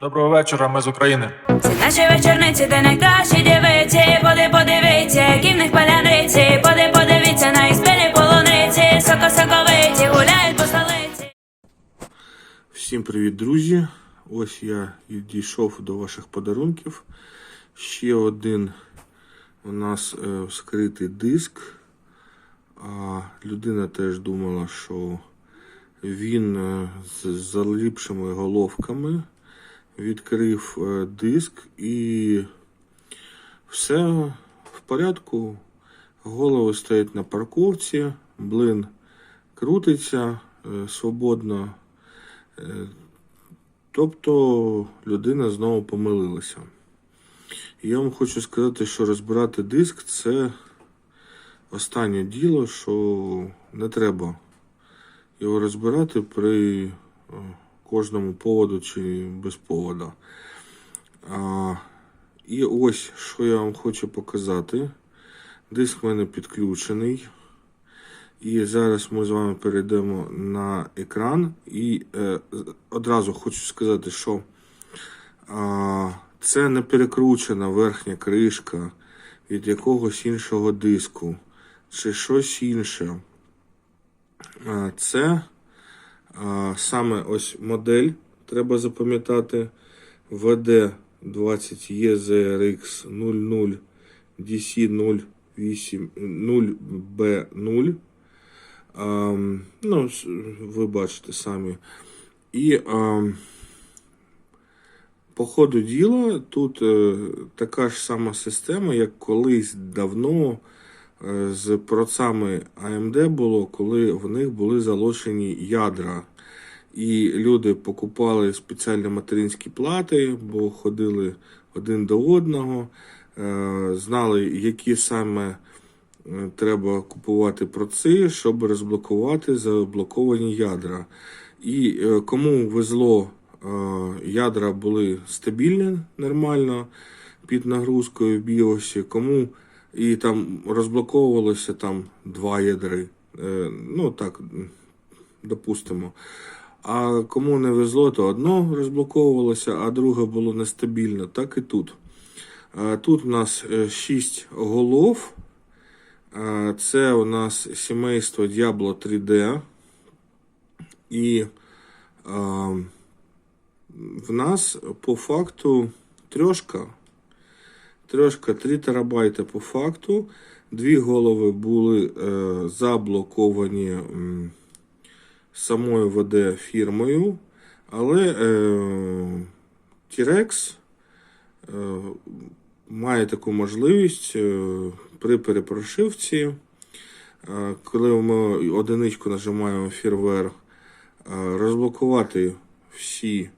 Доброго вечора, ми з України. Ці наші вечорниці, де найкращі дівиці, поди подивіться, які в них паляниці, поди подивіться на спілі полуниці, соко-соковиті, гуляють по столиці. Всім привіт, друзі! Ось я і дійшов до ваших подарунків. Ще один у нас е, скритий диск. А людина теж думала, що він е, з заліпшими головками відкрив е, диск і все в порядку. Голови стоять на парковці, блин крутиться е, свободно. Е, Тобто людина знову помилилася. Я вам хочу сказати, що розбирати диск це останнє діло, що не треба його розбирати при кожному поводу чи без повода. А, і ось що я вам хочу показати. Диск в мене підключений. І зараз ми з вами перейдемо на екран. І е, одразу хочу сказати, що а, це не перекручена верхня кришка від якогось іншого диску чи щось інше. А, це а, саме ось модель, треба запам'ятати VD 20 EZRX 00 DC 08 0B0. Ем, ну, ви бачите самі. І ем, по ходу діла тут е, така ж сама система, як колись давно е, з процами AMD було, коли в них були залишені ядра. І люди покупали спеціальні материнські плати, бо ходили один до одного, е, знали, які саме е, треба купувати проци, щоб розблокувати заблоковані ядра. І е, кому везло, ядра були стабільні нормально під нагрузкою в біосі, кому і там розблоковувалося там два ядри. Ну так, допустимо. А кому не везло, то одно розблоковувалося, а друге було нестабільно. Так і тут. Тут у нас 6 голов. Е, Це у нас сімейство Diablo 3D. І в нас по факту трьошка. Трьошка 3 терабайти по факту. Дві голови були е, заблоковані самою ВД фірмою, але е, T-Rex е, має таку можливість е, при перепрошивці, коли ми одиничку нажимаємо фірвер, розблокувати всі.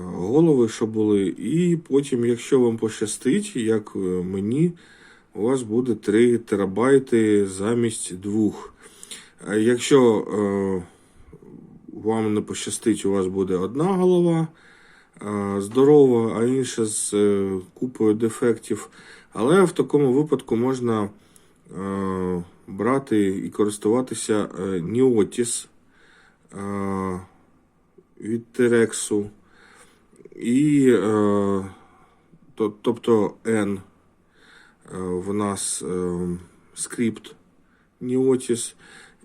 Голови, що були, і потім, якщо вам пощастить, як мені, у вас буде 3 терабайти замість двох. Якщо е, вам не пощастить, у вас буде одна голова е, здорова, а інша з е, купою дефектів. Але в такому випадку можна е, брати і користуватися е, е, від Терексу. І, е, то, тобто N е, в нас е, скрипт Neotis.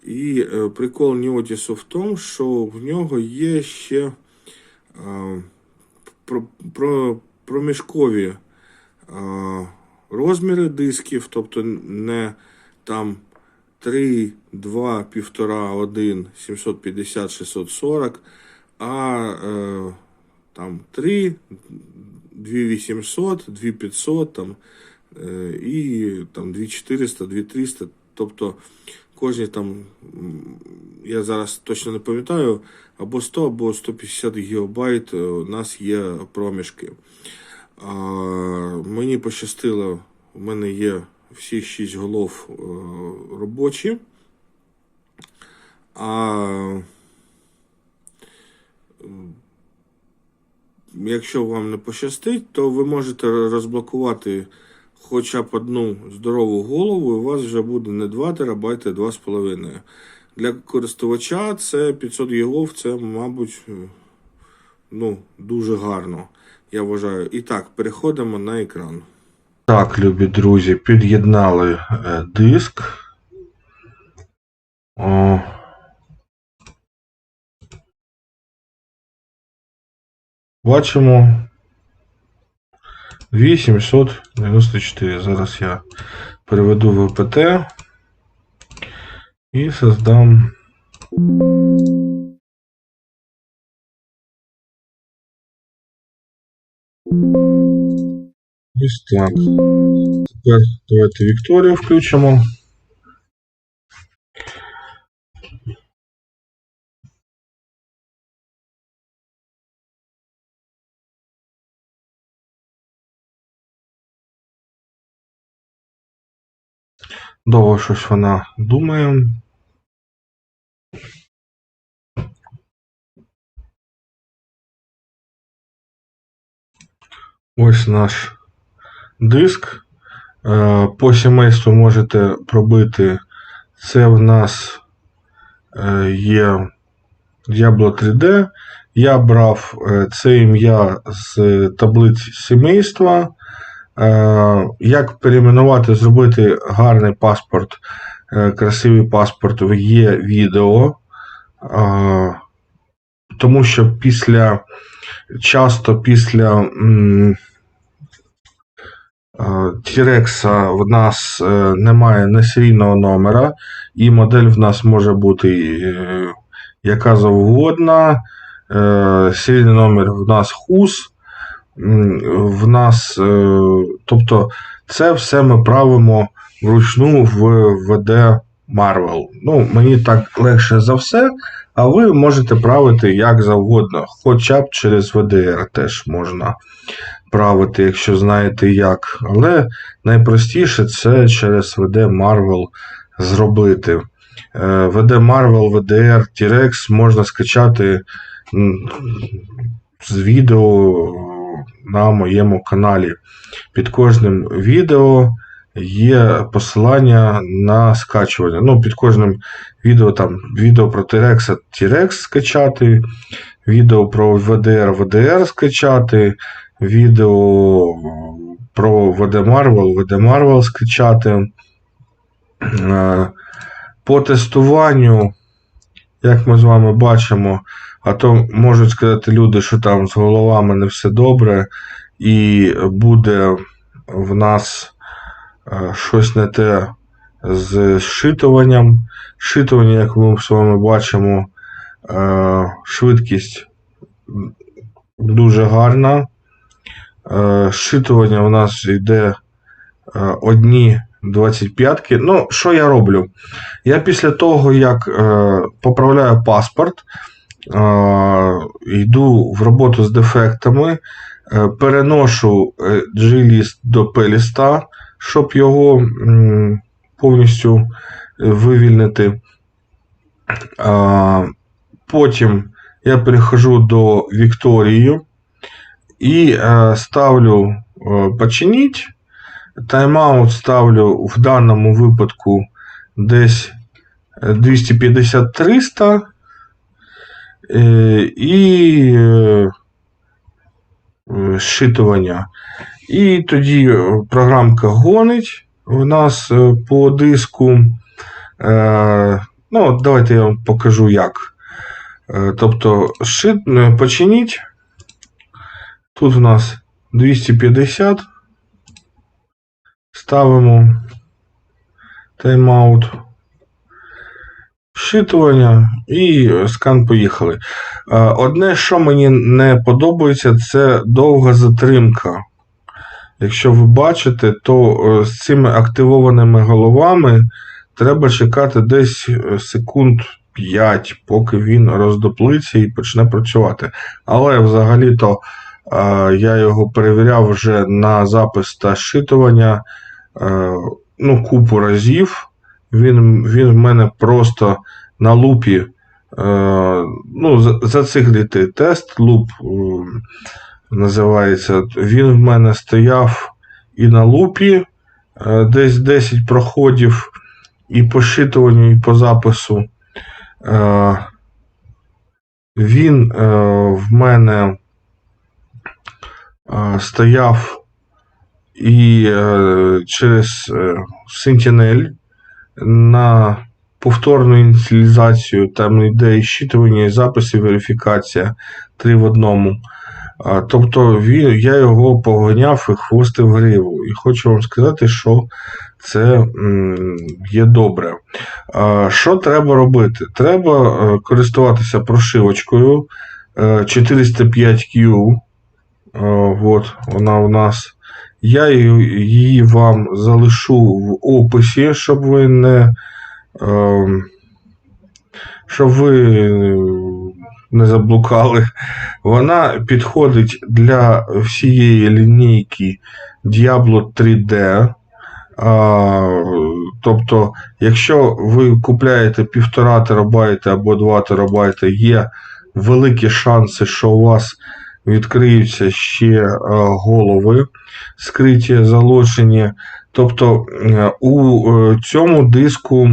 І е, прикол Неотісу в тому, що в нього є ще е, про, про, проміжкові е, розміри дисків, тобто не там 3, 2, 1,5, 1, 750, 640, а там 3, 2800, 2500 там, і там 2400, 2300, тобто кожні там, я зараз точно не пам'ятаю, або 100, або 150 гігабайт е, у нас є проміжки. А, мені пощастило, у мене є всі 6 голов е, робочі. А якщо вам не пощастить, то ви можете розблокувати хоча б одну здорову голову, у вас вже буде не 2 терабайти, а 2,5. Для користувача це 500 гігов, це, мабуть, Ну, дуже гарно, я вважаю. І так, переходимо на екран. Так, любі друзі, під'єднали е, диск. О. Бачимо 8794. Зараз я переведу в ВПТ і создам. Ось так. Тепер давайте Вікторію включимо. Довго щось вона думає. Ось наш диск. Е, По сімейству можете пробити. Це в нас е, є Diablo 3D. Я брав е, це ім'я з таблиць сімейства. Е, Як перейменувати, зробити гарний паспорт, е, красивий паспорт, є відео. Е, Тому що після часто після Тірекса в нас немає несерійного номера, і модель в нас може бути яка завгодна. Серійний номер в нас хус. В нас, е, тобто, це все ми правимо вручну в VD Marvel. Ну, мені так легше за все, а ви можете правити як завгодно, хоча б через VDR теж можна правити, якщо знаєте як. Але найпростіше це через VD Marvel зробити. Е, VD Marvel, VDR, T-Rex можна скачати з відео на моєму каналі. Під кожним відео є посилання на скачування. Ну, під кожним відео там відео про T-Rex, T-Rex скачати, відео про VDR, VDR скачати, відео про VD Marvel, VD Marvel скачати. Е, По тестуванню, як ми з вами бачимо, а то можуть сказати люди, що там з головами не все добре, і буде в нас е, щось не те з зшитуванням. Зшитування, як ми з вами бачимо, е, швидкість дуже гарна. Е, Зшитування у нас йде е, одні 25-ки. Ну, що я роблю? Я після того, як е, поправляю паспорт, е, йду в роботу з дефектами, е, переношу е, G-ліст до P-ліста, щоб його повністю е, вивільнити. Потім я перехожу до Вікторії і ставлю починіть. Тайм-аут ставлю в даному випадку десь е, 250-300. Е, і е, е. І тоді е, програмка гонить в нас по диску. Ну, от давайте я вам покажу як. Тобто, шит, починіть. Тут у нас 250. Ставимо тайм-аут. Вшитування і скан поїхали. Е, Одне, що мені не подобається, це довга затримка. Якщо ви бачите, то е, з цими активованими головами треба чекати десь е, секунд 5, поки він роздоплиться і почне працювати. Але взагалі-то я його перевіряв вже на запис та зшитування е, ну, купу разів. Він, він в мене просто на лупі. Е, ну, за- зациклити тест, луп е, називається. Він в мене стояв і на лупі, е, десь 10 проходів, і по щитуванню, і по запису. Е, Він е, в мене е, стояв і е, через е, Sentinel на повторну ініціалізацію, там йде і щитування, і запис, і верифікація три в одному. Тобто він, я його поганяв і хвостив гриву. І хочу вам сказати, що це є добре. Що треба робити? Треба е, користуватися прошивочкою е, 405Q. Е, От вона у нас. Я її вам залишу в описі, щоб ви не. ем, Щоб ви не заблукали. Вона підходить для всієї лінійки Diablo 3D. А, тобто, якщо ви купляєте 1,5 терабайта або 2 терабайта, є великі шанси, що у вас відкриються ще е, голови скриті, залочені. Тобто е, у е, цьому диску